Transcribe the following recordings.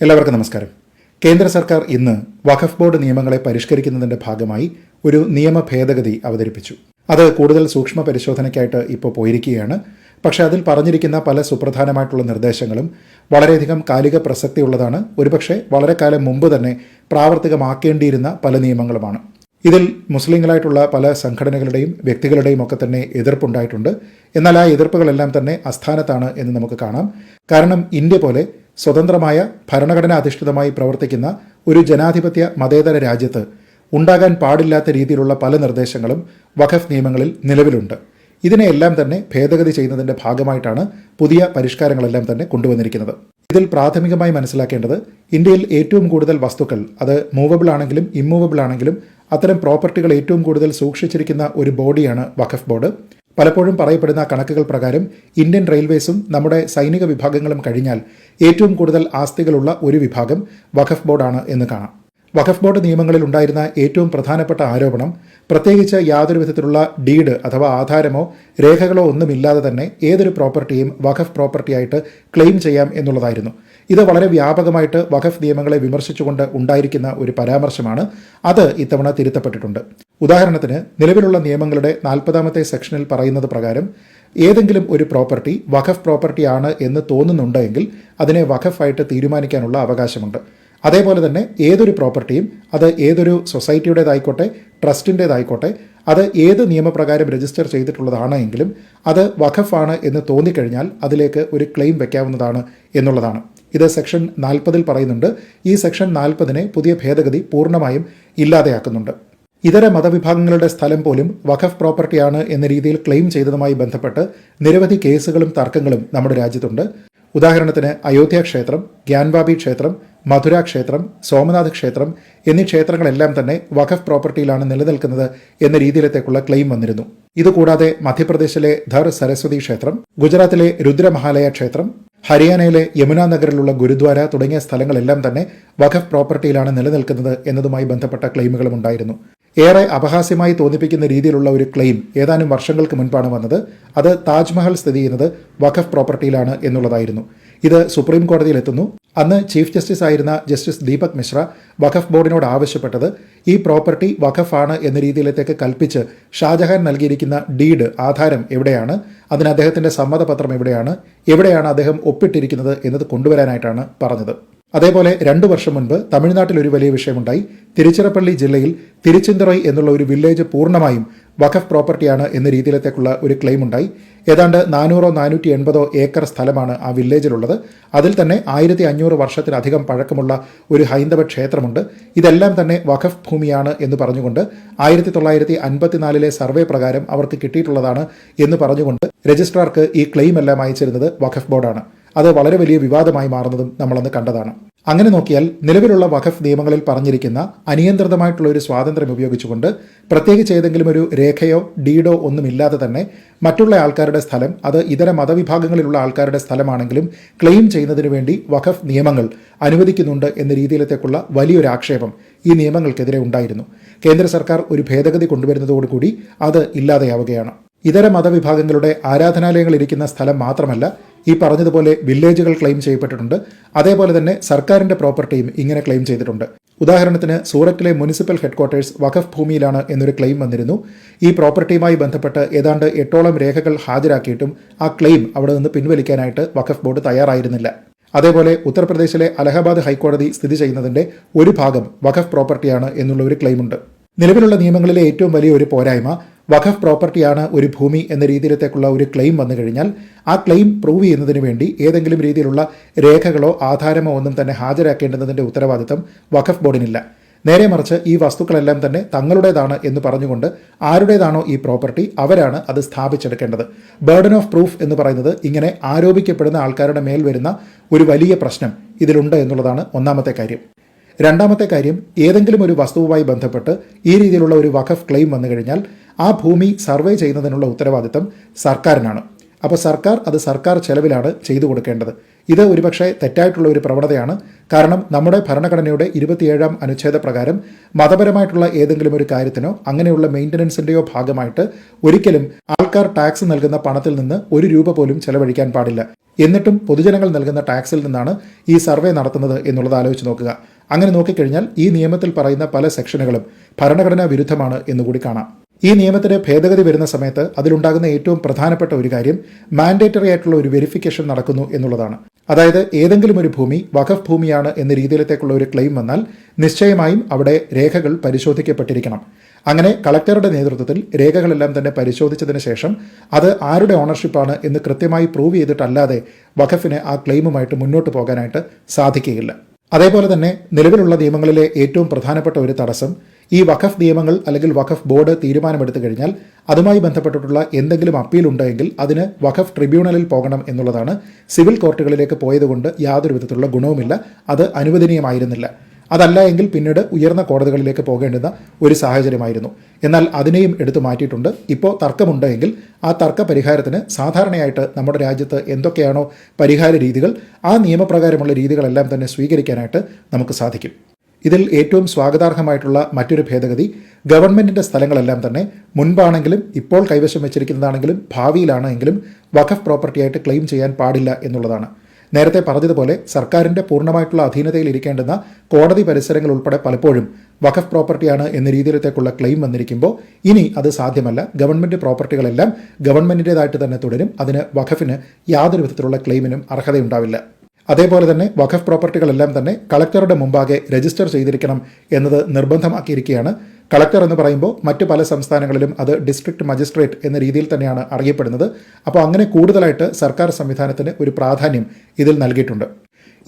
എല്ലാവർക്കും നമസ്കാരം. കേന്ദ്ര സർക്കാർ ഇന്ന് വഖഫ് ബോർഡ് നിയമങ്ങളെ പരിഷ്കരിക്കുന്നതിന്റെ ഭാഗമായി ഒരു നിയമ ഭേദഗതി അവതരിപ്പിച്ചു. അത് കൂടുതൽ സൂക്ഷ്മ പരിശോധനയ്ക്കായിട്ട് ഇപ്പോൾ പോയിരിക്കുകയാണ്. പക്ഷേ അതിൽ പറഞ്ഞിരിക്കുന്ന പല സുപ്രധാനമായിട്ടുള്ള നിർദ്ദേശങ്ങളും വളരെയധികം കാലിക പ്രസക്തിയുള്ളതാണ്. ഒരുപക്ഷെ വളരെ കാലം മുമ്പ് തന്നെ പ്രാവർത്തികമാക്കേണ്ടിയിരുന്ന പല നിയമങ്ങളുമാണ്. ഇതിൽ മുസ്ലിങ്ങളായിട്ടുള്ള പല സംഘടനകളുടെയും വ്യക്തികളുടെയും ഒക്കെ തന്നെ എതിർപ്പുണ്ടായിട്ടുണ്ട്. എന്നാൽ ആ എതിർപ്പുകളെല്ലാം തന്നെ അസ്ഥാനത്താണ് എന്ന് നമുക്ക് കാണാം. കാരണം ഇന്ത്യ പോലെ സ്വതന്ത്രമായ ഭരണഘടനാ അധിഷ്ഠിതമായി പ്രവർത്തിക്കുന്ന ഒരു ജനാധിപത്യ മതേതര രാജ്യത്ത് ഉണ്ടാകാൻ പാടില്ലാത്ത രീതിയിലുള്ള പല നിർദ്ദേശങ്ങളും വഖഫ് നിയമങ്ങളിൽ നിലവിലുണ്ട്. ഇതിനെയെല്ലാം തന്നെ ഭേദഗതി ചെയ്യുന്നതിന്റെ ഭാഗമായിട്ടാണ് പുതിയ പരിഷ്കാരങ്ങളെല്ലാം തന്നെ കൊണ്ടുവന്നിരിക്കുന്നത്. ഇതിൽ പ്രാഥമികമായി മനസ്സിലാക്കേണ്ടത് ഇന്ത്യയിൽ ഏറ്റവും കൂടുതൽ വസ്തുക്കൾ അത് മൂവബിൾ ആണെങ്കിലും ഇമ്മൂവബിൾ ആണെങ്കിലും അത്തരം പ്രോപ്പർട്ടികൾ ഏറ്റവും കൂടുതൽ സൂക്ഷിച്ചിരിക്കുന്ന ഒരു ബോഡിയാണ് വഖഫ് ബോർഡ്. പലപ്പോഴും പറയപ്പെടുന്ന കണക്കുകൾ പ്രകാരം ഇന്ത്യൻ റെയിൽവേസും നമ്മുടെ സൈനിക വിഭാഗങ്ങളും കഴിഞ്ഞാൽ ഏറ്റവും കൂടുതൽ ആസ്തികളുള്ള ഒരു വിഭാഗം വഖഫ് ബോർഡാണ് എന്ന് കാണാം. വഖഫ് ബോർഡ് നിയമങ്ങളിൽ ഉണ്ടായിരുന്ന ഏറ്റവും പ്രധാനപ്പെട്ട ആരോപണം പ്രത്യേകിച്ച് യാതൊരു വിധത്തിലുള്ള ഡീഡ് അഥവാ ആധാരമോ രേഖകളോ ഒന്നുമില്ലാതെ തന്നെ ഏതൊരു പ്രോപ്പർട്ടിയും വഖഫ് പ്രോപ്പർട്ടിയായിട്ട് ക്ലെയിം ചെയ്യാം എന്നുള്ളതായിരുന്നു. ഇത് വളരെ വ്യാപകമായിട്ട് വഖഫ് നിയമങ്ങളെ വിമർശിച്ചുകൊണ്ട് ഉണ്ടായിരിക്കുന്ന ഒരു പരാമർശമാണ് അത് ഇത്തവണ തിരുത്തപ്പെട്ടിട്ടുണ്ട്. ഉദാഹരണത്തിന് നിലവിലുള്ള നിയമങ്ങളുടെ നാൽപ്പതാമത്തെ സെക്ഷനിൽ പറയുന്നത് പ്രകാരം ഏതെങ്കിലും ഒരു പ്രോപ്പർട്ടി വഖഫ് പ്രോപ്പർട്ടിയാണ് എന്ന് തോന്നുന്നുണ്ടെങ്കിൽ അതിനെ വഖഫായിട്ട് തീരുമാനിക്കാനുള്ള അവകാശമുണ്ട്. അതേപോലെ തന്നെ ഏതൊരു പ്രോപ്പർട്ടിയും അത് ഏതൊരു സൊസൈറ്റിയുടേതായിക്കോട്ടെ ട്രസ്റ്റിന്റേതായിക്കോട്ടെ അത് ഏത് നിയമപ്രകാരം രജിസ്റ്റർ ചെയ്തിട്ടുള്ളതാണ് എങ്കിലും അത് വഖഫാണ് എന്ന് തോന്നിക്കഴിഞ്ഞാൽ അതിലേക്ക് ഒരു ക്ലെയിം വയ്ക്കാവുന്നതാണ് എന്നുള്ളതാണ്. ഇത് സെക്ഷൻ നാൽപ്പതിൽ പറയുന്നുണ്ട്. ഈ സെക്ഷൻ നാൽപ്പതിനെ പുതിയ ഭേദഗതി പൂർണമായും ഇല്ലാതെയാക്കുന്നുണ്ട്. ഇതര മതവിഭാഗങ്ങളുടെ സ്ഥലം പോലും വഖഫ് പ്രോപ്പർട്ടിയാണ് എന്ന രീതിയിൽ ക്ലെയിം ചെയ്തതുമായി ബന്ധപ്പെട്ട് നിരവധി കേസുകളും തർക്കങ്ങളും നമ്മുടെ രാജ്യത്തുണ്ട്. ഉദാഹരണത്തിന് അയോധ്യ ക്ഷേത്രം ഗ്യാൻവാബി ക്ഷേത്രം മധുര ക്ഷേത്രം സോമനാഥ് ക്ഷേത്രം എന്നീ ക്ഷേത്രങ്ങളെല്ലാം തന്നെ വഖഫ് പ്രോപ്പർട്ടിയിലാണ് നിലനിൽക്കുന്നത് എന്ന രീതിയിലത്തേക്കുള്ള ക്ലെയിം വന്നിരുന്നു. ഇതുകൂടാതെ മധ്യപ്രദേശിലെ ധർ സരസ്വതി ക്ഷേത്രം ഗുജറാത്തിലെ രുദ്രമഹാലയ ക്ഷേത്രം ഹരിയാനയിലെ യമുനാനഗറിലുള്ള ഗുരുദ്വാര തുടങ്ങിയ സ്ഥലങ്ങളെല്ലാം തന്നെ വഖഫ് പ്രോപ്പർട്ടിയിലാണ് നിലനിൽക്കുന്നത് എന്നതുമായി ബന്ധപ്പെട്ട ക്ലെയിമുകളും ഉണ്ടായിരുന്നു. ഏറെ അപഹാസ്യമായി തോന്നിപ്പിക്കുന്ന രീതിയിലുള്ള ഒരു ക്ലെയിം ഏതാനും വർഷങ്ങൾക്ക് മുൻപാണ് വന്നത്. അത് താജ്മഹൽ സ്ഥിതി ചെയ്യുന്നത് വഖഫ് പ്രോപ്പർട്ടിയിലാണ് എന്നുള്ളതായിരുന്നു. ഇത് സുപ്രീം കോടതിയിലെത്തുന്നു അന്ന് ചീഫ് ജസ്റ്റിസ് ആയിരുന്ന ജസ്റ്റിസ് ദീപക് മിശ്ര വഖഫ് ബോർഡിനോട് ആവശ്യപ്പെട്ടത് ഈ പ്രോപ്പർട്ടി വഖഫാണ് എന്ന രീതിയിലത്തേക്ക് കൽപ്പിച്ച് ഷാജഹാൻ നൽകിയിരിക്കുന്ന ഡീഡ് ആധാരം എവിടെയാണ്? അതിന് അദ്ദേഹത്തിന്റെ സമ്മതപത്രം എവിടെയാണ്? എവിടെയാണ് അദ്ദേഹം ഒപ്പിട്ടിരിക്കുന്നത് എന്നത് കൊണ്ടുവരാനായിട്ടാണ് പറഞ്ഞത്. അതേപോലെ രണ്ടു വർഷം മുൻപ് തമിഴ്നാട്ടിൽ ഒരു വലിയ വിഷയമുണ്ടായി. തിരുച്ചിറപ്പള്ളി ജില്ലയിൽ തിരുച്ചിന്തറൈ എന്നുള്ള ഒരു വില്ലേജ് പൂർണമായും വഖഫ് പ്രോപ്പർട്ടിയാണ് എന്ന രീതിയിലത്തേക്കുള്ള ഒരു ക്ലെയിം ഉണ്ടായി. ഏതാണ്ട് നാനൂറോ നാനൂറ്റി എൺപതോ ഏക്കർ സ്ഥലമാണ് ആ വില്ലേജിലുള്ളത്. അതിൽ തന്നെ ആയിരത്തി അഞ്ഞൂറ് വർഷത്തിലധികം പഴക്കമുള്ള ഒരു ഹൈന്ദവ ക്ഷേത്രമുണ്ട്. ഇതെല്ലാം തന്നെ വഖഫ് ഭൂമിയാണ് എന്ന് പറഞ്ഞുകൊണ്ട് ആയിരത്തി തൊള്ളായിരത്തി അൻപത്തിനാലിലെ സർവേ പ്രകാരം അവർക്ക് കിട്ടിയിട്ടുള്ളതാണ് എന്ന് പറഞ്ഞുകൊണ്ട് രജിസ്ട്രാർക്ക് ഈ ക്ലെയിം എല്ലാം അയച്ചിരുന്നത് വഖഫ് ബോർഡാണ്. അത് വളരെ വലിയ വിവാദമായി മാറുന്നതും നമ്മളന്ന് കണ്ടതാണ്. അങ്ങനെ നോക്കിയാൽ നിലവിലുള്ള വഖഫ് നിയമങ്ങളിൽ പറഞ്ഞിരിക്കുന്ന അനിയന്ത്രിതമായിട്ടുള്ള ഒരു സ്വാതന്ത്ര്യം ഉപയോഗിച്ചുകൊണ്ട് പ്രത്യേകിച്ച് ഏതെങ്കിലും ഒരു രേഖയോ ഡീഡോ ഒന്നുമില്ലാതെ തന്നെ മറ്റുള്ള ആൾക്കാരുടെ സ്ഥലം അത് ഇതര മതവിഭാഗങ്ങളിലുള്ള ആൾക്കാരുടെ സ്ഥലമാണെങ്കിലും ക്ലെയിം ചെയ്യുന്നതിന് വേണ്ടി വഖഫ് നിയമങ്ങൾ അനുവദിക്കുന്നുണ്ട് എന്ന രീതിയിലത്തേക്കുള്ള വലിയൊരു ആക്ഷേപം ഈ നിയമങ്ങൾക്കെതിരെ ഉണ്ടായിരുന്നു. കേന്ദ്ര സർക്കാർ ഒരു ഭേദഗതി കൊണ്ടുവരുന്നതോടുകൂടി അത് ഇല്ലാതെയാവുകയാണ്. ഇതര മതവിഭാഗങ്ങളുടെ ആരാധനാലയങ്ങൾ ഇരിക്കുന്ന സ്ഥലം മാത്രമല്ല ഈ പറഞ്ഞതുപോലെ വില്ലേജുകൾ ക്ലെയിം ചെയ്യപ്പെട്ടിട്ടുണ്ട്. അതേപോലെ തന്നെ സർക്കാരിന്റെ പ്രോപ്പർട്ടിയും ഇങ്ങനെ ക്ലെയിം ചെയ്തിട്ടുണ്ട്. ഉദാഹരണത്തിന് സൂററ്റിലെ മുനിസിപ്പൽ ഹെഡ്ക്വാർട്ടേഴ്സ് വഖഫ് ഭൂമിയിലാണ് എന്നൊരു ക്ലെയിം വന്നിരുന്നു. ഈ പ്രോപ്പർട്ടിയുമായി ബന്ധപ്പെട്ട് ഏതാണ്ട് എട്ടോളം രേഖകൾ ഹാജരാക്കിയിട്ടും ആ ക്ലെയിം അവിടെ നിന്ന് പിൻവലിക്കാനായിട്ട് വഖഫ് ബോർഡ് തയ്യാറായിരുന്നില്ല. അതേപോലെ ഉത്തർപ്രദേശിലെ അലഹബാദ് ഹൈക്കോടതി സ്ഥിതി ചെയ്യുന്നതിന്റെ ഒരു ഭാഗം വഖഫ് പ്രോപ്പർട്ടിയാണ് എന്നുള്ള ഒരു ക്ലെയിമുണ്ട് നിലവിലുള്ള നിയമങ്ങളിലെ ഏറ്റവും വലിയ ഒരു പോരായ്മ വഖഫ് പ്രോപ്പർട്ടിയാണ് ഒരു ഭൂമി എന്ന രീതിയിലത്തേക്കുള്ള ഒരു ക്ലെയിം വന്നു കഴിഞ്ഞാൽ ആ ക്ലെയിം പ്രൂവ് ചെയ്യുന്നതിന് വേണ്ടി ഏതെങ്കിലും രീതിയിലുള്ള രേഖകളോ ആധാരമോ ഒന്നും തന്നെ ഹാജരാക്കേണ്ടതിന്റെ ഉത്തരവാദിത്തം വഖഫ് ബോർഡിനില്ല. നേരെ മറിച്ച് ഈ വസ്തുക്കളെല്ലാം തന്നെ തങ്ങളുടേതാണ് എന്ന് പറഞ്ഞുകൊണ്ട് ആരുടേതാണോ ഈ പ്രോപ്പർട്ടി അവരാണ് അത് സ്ഥാപിച്ചെടുക്കേണ്ടത്. ബേർഡൻ ഓഫ് പ്രൂഫ് എന്ന് പറയുന്നത് ഇങ്ങനെ ആരോപിക്കപ്പെടുന്ന ആൾക്കാരുടെ മേൽ വരുന്ന ഒരു വലിയ പ്രശ്നം ഇതിലുണ്ട് എന്നുള്ളതാണ് ഒന്നാമത്തെ കാര്യം. രണ്ടാമത്തെ കാര്യം ഏതെങ്കിലും ഒരു വസ്തുവുമായി ബന്ധപ്പെട്ട് ഈ രീതിയിലുള്ള ഒരു വഖഫ് ക്ലെയിം വന്നു കഴിഞ്ഞാൽ ആ ഭൂമി സർവേ ചെയ്യുന്നതിനുള്ള ഉത്തരവാദിത്തം സർക്കാരിനാണ്. അപ്പോൾ സർക്കാർ അത് സർക്കാർ ചെലവിലാണ് ചെയ്തു കൊടുക്കേണ്ടത്. ഇത് ഒരുപക്ഷെ തെറ്റായിട്ടുള്ള ഒരു പ്രവണതയാണ്. കാരണം നമ്മുടെ ഭരണഘടനയുടെ ഇരുപത്തിയേഴാം അനുച്ഛേദ പ്രകാരം മതപരമായിട്ടുള്ള ഏതെങ്കിലും ഒരു കാര്യത്തിനോ അങ്ങനെയുള്ള മെയിന്റനൻസിന്റെയോ ഭാഗമായിട്ട് ഒരിക്കലും ആൾക്കാർ ടാക്സ് നൽകുന്ന പണത്തിൽ നിന്ന് ഒരു രൂപ പോലും ചെലവഴിക്കാൻ പാടില്ല. എന്നിട്ടും പൊതുജനങ്ങൾ നൽകുന്ന ടാക്സിൽ നിന്നാണ് ഈ സർവേ നടത്തുന്നത് എന്നുള്ളത് ആലോചിച്ച് നോക്കുക. അങ്ങനെ നോക്കിക്കഴിഞ്ഞാൽ ഈ നിയമത്തിൽ പറയുന്ന പല സെക്ഷനുകളും ഭരണഘടനാ വിരുദ്ധമാണ് എന്നുകൂടി കാണാം. ഈ നിയമത്തിന് ഭേദഗതി വരുന്ന സമയത്ത് അതിലുണ്ടാകുന്ന ഏറ്റവും പ്രധാനപ്പെട്ട ഒരു കാര്യം മാൻഡേറ്ററി ആയിട്ടുള്ള ഒരു വെരിഫിക്കേഷൻ നടക്കുന്നു എന്നുള്ളതാണ്. അതായത് ഏതെങ്കിലും ഒരു ഭൂമി വഖഫ് ഭൂമിയാണ് എന്ന രീതിയിലത്തേക്കുള്ള ഒരു ക്ലെയിം വന്നാൽ നിശ്ചയമായും അവിടെ രേഖകൾ പരിശോധിക്കപ്പെട്ടിരിക്കണം. അങ്ങനെ കളക്ടറുടെ നേതൃത്വത്തിൽ രേഖകളെല്ലാം തന്നെ പരിശോധിച്ചതിന് ശേഷം അത് ആരുടെ ഓണർഷിപ്പാണ് എന്ന് കൃത്യമായി പ്രൂവ് ചെയ്തിട്ടല്ലാതെ വഖഫിന് ആ ക്ലെയിമുമായിട്ട് മുന്നോട്ട് പോകാനായിട്ട് സാധിക്കുകയില്ല. അതേപോലെ തന്നെ നിലവിലുള്ള നിയമങ്ങളിലെ ഏറ്റവും പ്രധാനപ്പെട്ട ഒരു തടസ്സം ഈ വഖഫ് നിയമങ്ങൾ അല്ലെങ്കിൽ വഖഫ് ബോർഡ് തീരുമാനമെടുത്തു കഴിഞ്ഞാൽ അതുമായി ബന്ധപ്പെട്ടിട്ടുള്ള എന്തെങ്കിലും അപ്പീൽ ഉണ്ടെങ്കിൽ അതിന് വഖഫ് ട്രിബ്യൂണലിൽ പോകണം എന്നുള്ളതാണ് സിവിൽ കോർട്ടുകളിലേക്ക് പോയതുകൊണ്ട് യാതൊരു വിധത്തിലുള്ള ഗുണവുമില്ല. അത് അനുവദനീയമായിരുന്നില്ല. അതല്ല എങ്കിൽ പിന്നീട് ഉയർന്ന കോടതികളിലേക്ക് പോകേണ്ടുന്ന ഒരു സാഹചര്യമായിരുന്നു. എന്നാൽ അതിനെയും എടുത്തു മാറ്റിയിട്ടുണ്ട്. ഇപ്പോൾ തർക്കമുണ്ടെങ്കിൽ ആ തർക്ക പരിഹാരത്തിന് സാധാരണയായിട്ട് നമ്മുടെ രാജ്യത്ത് എന്തൊക്കെയാണോ പരിഹാര രീതികൾ ആ നിയമപ്രകാരമുള്ള രീതികളെല്ലാം തന്നെ സ്വീകരിക്കാനായിട്ട് നമുക്ക് സാധിക്കും. ഇതിൽ ഏറ്റവും സ്വാഗതാർഹമായിട്ടുള്ള മറ്റൊരു ഭേദഗതി ഗവൺമെന്റിന്റെ സ്ഥലങ്ങളെല്ലാം തന്നെ മുൻപാണെങ്കിലും ഇപ്പോൾ കൈവശം വെച്ചിരിക്കുന്നതാണെങ്കിലും ഭാവിയിലാണെങ്കിലും വഖഫ് പ്രോപ്പർട്ടിയായിട്ട് ക്ലെയിം ചെയ്യാൻ പാടില്ല എന്നുള്ളതാണ്. നേരത്തെ പറഞ്ഞതുപോലെ സർക്കാരിന്റെ പൂർണമായിട്ടുള്ള അധീനതയിൽ ഇരിക്കേണ്ടുന്ന കോടതി പരിസരങ്ങൾ ഉൾപ്പെടെ പലപ്പോഴും വഖഫ് പ്രോപ്പർട്ടിയാണ് എന്ന രീതിയിലത്തേക്കുള്ള ക്ലെയിം വന്നിരിക്കുമ്പോൾ ഇനി അത് സാധ്യമല്ല. ഗവൺമെന്റ് പ്രോപ്പർട്ടികളെല്ലാം ഗവൺമെന്റിന്റെതായിട്ട് തന്നെ തുടരും. അതിന് വഖഫിന് യാതൊരു വിധത്തിലുള്ള ക്ലെയിമിനും അർഹതയുണ്ടാവില്ല. അതേപോലെ തന്നെ വഖഫ് പ്രോപ്പർട്ടികളെല്ലാം തന്നെ കളക്ടറുടെ മുമ്പാകെ രജിസ്റ്റർ ചെയ്തിരിക്കണം എന്നത് നിർബന്ധമാക്കിയിരിക്കുകയാണ്. കളക്ടർ എന്ന് പറയുമ്പോൾ മറ്റ് പല സംസ്ഥാനങ്ങളിലും അത് ഡിസ്ട്രിക്ട് മജിസ്ട്രേറ്റ് എന്ന രീതിയിൽ തന്നെയാണ് അറിയപ്പെടുന്നത്. അപ്പോൾ അങ്ങനെ കൂടുതലായിട്ട് സർക്കാർ സംവിധാനത്തിന് ഒരു പ്രാധാന്യം ഇതിൽ നൽകിയിട്ടുണ്ട്.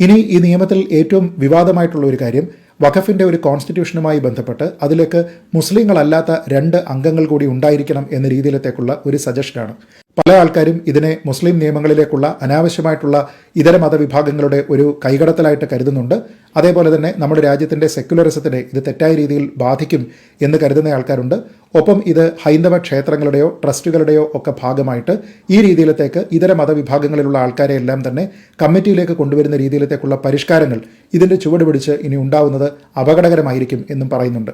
ഇനി ഈ നിയമത്തിൽ ഏറ്റവും വിവാദമായിട്ടുള്ള ഒരു കാര്യം വഖഫിന്റെ ഒരു കോൺസ്റ്റിറ്റ്യൂഷനുമായി ബന്ധപ്പെട്ട് അതിലേക്ക് മുസ്ലിങ്ങളല്ലാത്ത രണ്ട് അംഗങ്ങൾ കൂടി ഉണ്ടായിരിക്കണം എന്ന രീതിയിലത്തേക്കുള്ള ഒരു സജഷനാണ് പല ആൾക്കാരും ഇതിനെ മുസ്ലിം നിയമങ്ങളിലേക്കുള്ള അനാവശ്യമായിട്ടുള്ള ഇതര മതവിഭാഗങ്ങളുടെ ഒരു കൈകടത്തലായിട്ട് കരുതുന്നുണ്ട്. അതേപോലെ തന്നെ നമ്മുടെ രാജ്യത്തിന്റെ സെക്യുലറിസത്തിനെ ഇത് തെറ്റായ രീതിയിൽ ബാധിക്കും എന്ന് കരുതുന്ന ആൾക്കാരുണ്ട്. ഒപ്പം ഇത് ഹൈന്ദവ ക്ഷേത്രങ്ങളുടെയോ ട്രസ്റ്റുകളുടെയോ ഒക്കെ ഭാഗമായിട്ട് ഈ രീതിയിലത്തേക്ക് ഇതര മതവിഭാഗങ്ങളിലുള്ള ആൾക്കാരെ എല്ലാം തന്നെ കമ്മിറ്റിയിലേക്ക് കൊണ്ടുവരുന്ന രീതിയിലത്തേക്കുള്ള പരിഷ്കാരങ്ങൾ ഇതിന്റെ ചുവടുപിടിച്ച് ഇനി ഉണ്ടാവുന്നത് അപകടകരമായിരിക്കും എന്നും പറയുന്നുണ്ട്.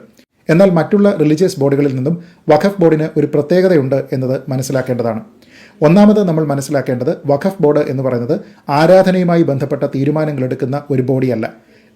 എന്നാൽ മറ്റുള്ള റിലീജിയസ് ബോർഡുകളിൽ നിന്നും വഖഫ് ബോർഡിന് ഒരു പ്രത്യേകതയുണ്ട് എന്നത് മനസ്സിലാക്കേണ്ടതാണ്. ഒന്നാമത് നമ്മൾ മനസ്സിലാക്കേണ്ടത് വഖഫ് ബോർഡ് എന്ന് പറയുന്നത് ആരാധനയുമായി ബന്ധപ്പെട്ട തീരുമാനങ്ങൾ എടുക്കുന്ന ഒരു ബോഡിയല്ല.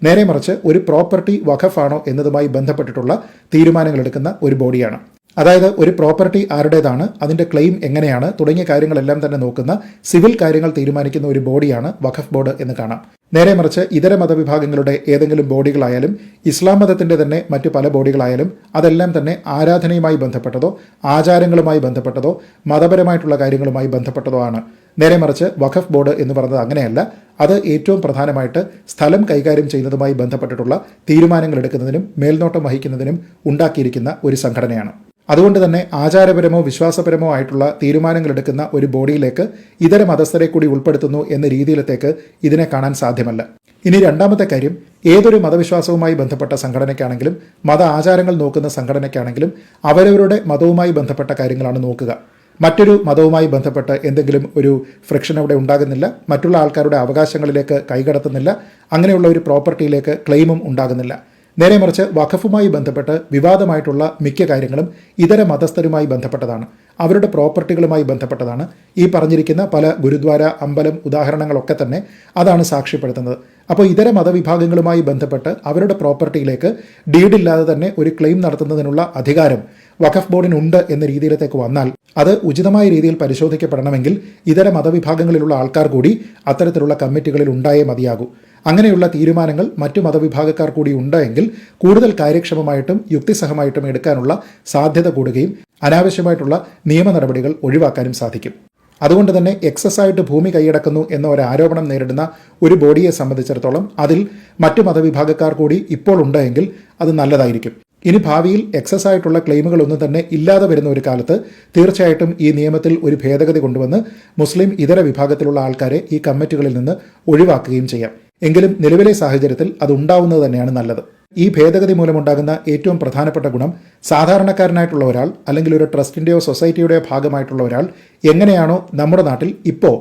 നേരെ മറിച്ച് ഒരു പ്രോപ്പർട്ടി വഖഫാണോ എന്നതുമായി ബന്ധപ്പെട്ടിട്ടുള്ള തീരുമാനങ്ങൾ എടുക്കുന്ന ഒരു ബോഡിയാണ്. അതായത് ഒരു പ്രോപ്പർട്ടി ആരുടേതാണ് അതിന്റെ ക്ലെയിം എങ്ങനെയാണ് തുടങ്ങിയ കാര്യങ്ങളെല്ലാം തന്നെ നോക്കുന്ന സിവിൽ കാര്യങ്ങൾ തീരുമാനിക്കുന്ന ഒരു ബോഡിയാണ് വഖഫ് ബോർഡ് എന്ന് കാണാം. നേരെ മറിച്ച് ഇതര മതവിഭാഗങ്ങളുടെ ഏതെങ്കിലും ബോഡികളായാലും ഇസ്ലാം മതത്തിന്റെ തന്നെ മറ്റു പല ബോഡികളായാലും അതെല്ലാം തന്നെ ആരാധനയുമായി ബന്ധപ്പെട്ടതോ ആചാരങ്ങളുമായി ബന്ധപ്പെട്ടതോ മതപരമായിട്ടുള്ള കാര്യങ്ങളുമായി ബന്ധപ്പെട്ടതോ ആണ്. നേരെ മറിച്ച് വഖഫ് ബോർഡ് എന്ന് പറഞ്ഞത് അങ്ങനെയല്ല അത് ഏറ്റവും പ്രധാനമായിട്ട് സ്ഥലം കൈകാര്യം ചെയ്യുന്നതുമായി ബന്ധപ്പെട്ടിട്ടുള്ള തീരുമാനങ്ങൾ എടുക്കുന്നതിനും മേൽനോട്ടം വഹിക്കുന്നതിനും ഉണ്ടാക്കിയിരിക്കുന്ന ഒരു സംഘടനയാണ്. അതുകൊണ്ട് തന്നെ ആചാരപരമോ വിശ്വാസപരമോ ആയിട്ടുള്ള തീരുമാനങ്ങൾ എടുക്കുന്ന ഒരു ബോഡിയിലേക്ക് ഇതര മതസ്ഥരെ കൂടി ഉൾപ്പെടുത്തുന്നു എന്ന രീതിയിലത്തേക്ക് ഇതിനെ കാണാൻ സാധ്യമല്ല. ഇനി രണ്ടാമത്തെ കാര്യം ഏതൊരു മതവിശ്വാസവുമായി ബന്ധപ്പെട്ട സംഘടനയ്ക്കാണെങ്കിലും മത ആചാരങ്ങൾ നോക്കുന്ന സംഘടനയ്ക്കാണെങ്കിലും അവരവരുടെ മതവുമായി ബന്ധപ്പെട്ട കാര്യങ്ങളാണ് നോക്കുക. മറ്റൊരു മതവുമായി ബന്ധപ്പെട്ട് എന്തെങ്കിലും ഒരു ഫ്രിക്ഷൻ അവിടെ ഉണ്ടാകുന്നില്ല മറ്റുള്ള ആൾക്കാരുടെ അവകാശങ്ങളിലേക്ക് കൈകടത്തുന്നില്ല അങ്ങനെയുള്ള ഒരു പ്രോപ്പർട്ടിയിലേക്ക് ക്ലെയിമും ഉണ്ടാകുന്നില്ല. നേരെ മറിച്ച് വഖഫുമായി ബന്ധപ്പെട്ട് വിവാദമായിട്ടുള്ള മിക്ക കാര്യങ്ങളും ഇതര മതസ്ഥരുമായി ബന്ധപ്പെട്ടതാണ്. അവരുടെ പ്രോപ്പർട്ടികളുമായി ബന്ധപ്പെട്ടതാണ്. ഈ പറഞ്ഞിരിക്കുന്ന പല ഗുരുദ്വാര അമ്പലം ഉദാഹരണങ്ങളൊക്കെ തന്നെ അതാണ് സാക്ഷ്യപ്പെടുത്തുന്നത്. അപ്പോൾ ഇതര മതവിഭാഗങ്ങളുമായി ബന്ധപ്പെട്ട് അവരുടെ പ്രോപ്പർട്ടിയിലേക്ക് ഡീഡില്ലാതെ തന്നെ ഒരു ക്ലെയിം നടത്തുന്നതിനുള്ള അധികാരം വഖഫ് ബോർഡിനുണ്ട് എന്ന രീതിയിലേക്ക് വന്നാൽ അത് ഉചിതമായ രീതിയിൽ പരിശോധിക്കപ്പെടണമെങ്കിൽ ഇതര മതവിഭാഗങ്ങളിലുള്ള ആൾക്കാർ കൂടി അത്തരത്തിലുള്ള കമ്മിറ്റികളിൽ ഉണ്ടായേ മതിയാകൂ. അങ്ങനെയുള്ള തീരുമാനങ്ങൾ മറ്റു മതവിഭാഗക്കാർ കൂടി ഉണ്ടെങ്കിൽ കൂടുതൽ കാര്യക്ഷമമായിട്ടും യുക്തിസഹമായിട്ടും എടുക്കാനുള്ള സാധ്യത കൂടുകയും അനാവശ്യമായിട്ടുള്ള നിയമ നടപടികൾ ഒഴിവാക്കാനും സാധിക്കും. അതുകൊണ്ട് തന്നെ എക്സസ് ആയിട്ട് ഭൂമി കൈയടക്കുന്നു എന്ന ഒരു ആരോപണം നേരിടുന്ന ഒരു ബോഡിയെ സംബന്ധിച്ചിടത്തോളം അതിൽ മറ്റു മതവിഭാഗക്കാർ കൂടി ഇപ്പോൾ ഉണ്ടെങ്കിൽ അത് നല്ലതായിരിക്കും. ഇനി ഭാവിയിൽ എക്സസ് ആയിട്ടുള്ള ക്ലെയിമുകളൊന്നും തന്നെ ഇല്ലാതെ വരുന്ന ഒരു കാലത്ത് തീർച്ചയായിട്ടും ഈ നിയമത്തിൽ ഒരു ഭേദഗതി കൊണ്ടുവന്ന് മുസ്ലിം ഇതര വിഭാഗത്തിലുള്ള ആൾക്കാരെ ഈ കമ്മിറ്റികളിൽ നിന്ന് ഒഴിവാക്കുകയും ചെയ്യാം. എങ്കിലും നിലവിലെ സാഹചര്യത്തിൽ അത് ഉണ്ടാവുന്നത് തന്നെയാണ് നല്ലത്. ഈ ഭേദഗതി മൂലമുണ്ടാകുന്ന ഏറ്റവും പ്രധാനപ്പെട്ട ഗുണം സാധാരണക്കാരനായിട്ടുള്ള ഒരാൾ അല്ലെങ്കിൽ ഒരു ട്രസ്റ്റിന്റെയോ സൊസൈറ്റിയുടെയോ ഭാഗമായിട്ടുള്ള ഒരാൾ എങ്ങനെയാണോ നമ്മുടെ നാട്ടിൽ ഇപ്പോൾ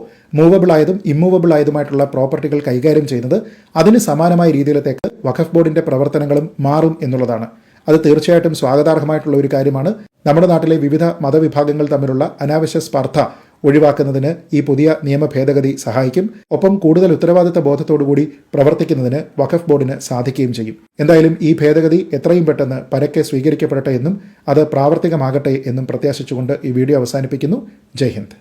ഇമ്മൂവബിൾ ആയതുമായിട്ടുള്ള പ്രോപ്പർട്ടികൾ കൈകാര്യം ചെയ്യുന്നത് അതിന് സമാനമായ രീതിയിലത്തേക്ക് വഖഫ് ബോർഡിന്റെ പ്രവർത്തനങ്ങളും മാറും എന്നുള്ളതാണ്. അത് തീർച്ചയായിട്ടും സ്വാഗതാർഹമായിട്ടുള്ള ഒരു കാര്യമാണ്. നമ്മുടെ നാട്ടിലെ വിവിധ മതവിഭാഗങ്ങൾ തമ്മിലുള്ള അനാവശ്യ സ്പർദ്ധ ഒഴിവാക്കുന്നതിന് ഈ പുതിയ നിയമ ഭേദഗതി സഹായിക്കും. ഒപ്പം കൂടുതൽ ഉത്തരവാദിത്ത ബോധത്തോടുകൂടി പ്രവർത്തിക്കുന്നതിന് വഖഫ് ബോർഡിന് സാധിക്കുകയും ചെയ്യും. എന്തായാലും ഈ ഭേദഗതി എത്രയും പെട്ടെന്ന് പരക്കെ സ്വീകരിക്കപ്പെടട്ടെ എന്നും അത് പ്രാവർത്തികമാകട്ടെ എന്നും പ്രത്യാശിച്ചുകൊണ്ട് ഈ വീഡിയോ അവസാനിപ്പിക്കുന്നു. ജയ് ഹിന്ദ്.